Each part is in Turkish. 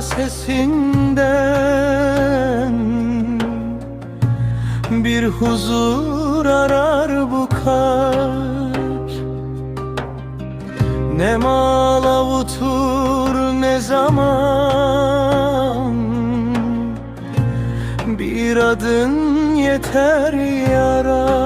Sesinden Bir huzur arar bu kalp. Ne mal avutur ne zaman. Bir adın yeter yara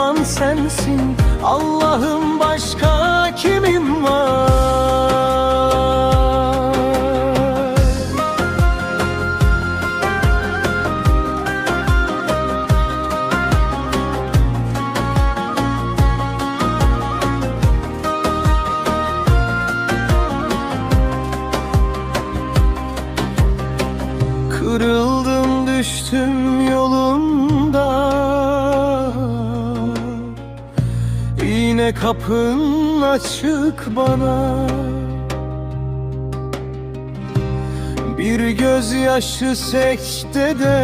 derman sensin. Allah'ım başka kimim var? Kırıldım düştüm yolunda Yine kapın açık bana. Bir gözyaşı sekte de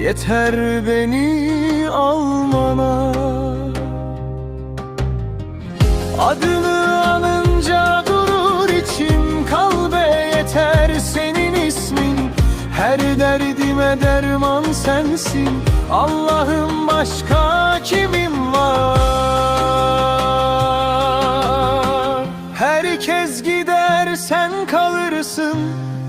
Yeter beni almana. Adını anınca durur içim kalbe yeter senin ismin. Her derdime derman sensin Allah'ım başka kimim var? Herkes gider sen kalırsın.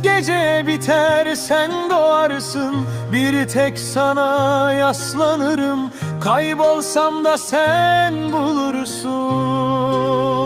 Gece biter sen doğarsın. Bir tek sana yaslanırım. Kaybolsam da sen bulursun